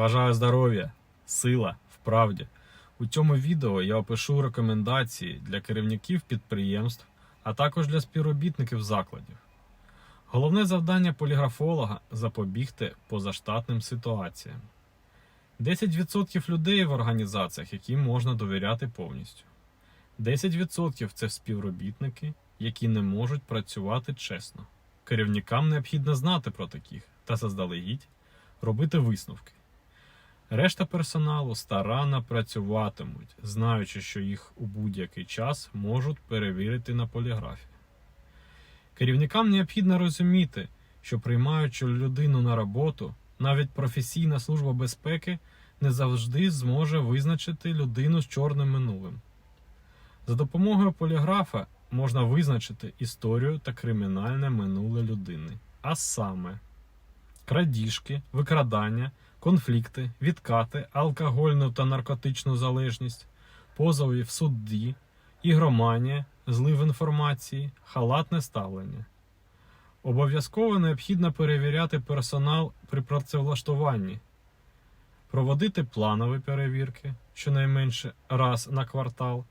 Бажаю здоров'я, сила в правді. У цьому відео я опишу рекомендації для керівників підприємств, а також для співробітників закладів. Головне завдання поліграфолога запобігти позаштатним ситуаціям. 10% людей в організаціях, яким можна довіряти повністю. 10% це співробітники, які не можуть працювати чесно. Керівникам необхідно знати про таких та заздалегідь робити висновки. Решта персоналу старанно працюватимуть, знаючи, що їх у будь-який час можуть перевірити на поліграфі. Керівникам необхідно розуміти, що приймаючи людину на роботу, навіть професійна служба безпеки не завжди зможе визначити людину з чорним минулим. За допомогою поліграфа можна визначити історію та кримінальне минуле людини, а саме крадіжки, викрадання, конфлікти, відкати, алкогольну та наркотичну залежність, позови в суді, ігроманія, злив інформації, халатне ставлення. Обов'язково необхідно перевіряти персонал при працевлаштуванні, проводити планові перевірки щонайменше раз на квартал.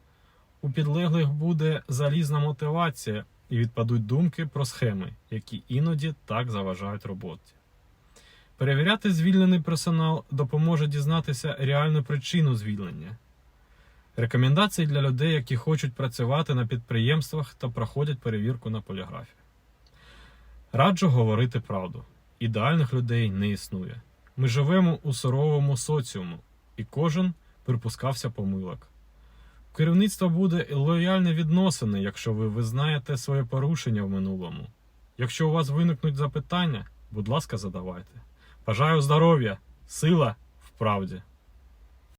У підлеглих буде залізна мотивація і відпадуть думки про схеми, які іноді так заважають роботі. Перевіряти звільнений персонал допоможе дізнатися реальну причину звільнення. Рекомендації для людей, які хочуть працювати на підприємствах та проходять перевірку на поліграфі. Раджу говорити правду. Ідеальних людей не існує. Ми живемо у суровому соціуму, і кожен припускався помилок. У керівництва буде лояльне відносини, якщо ви визнаєте своє порушення в минулому. Якщо у вас виникнуть запитання, будь ласка, задавайте. Бажаю здоров'я, сила в правді.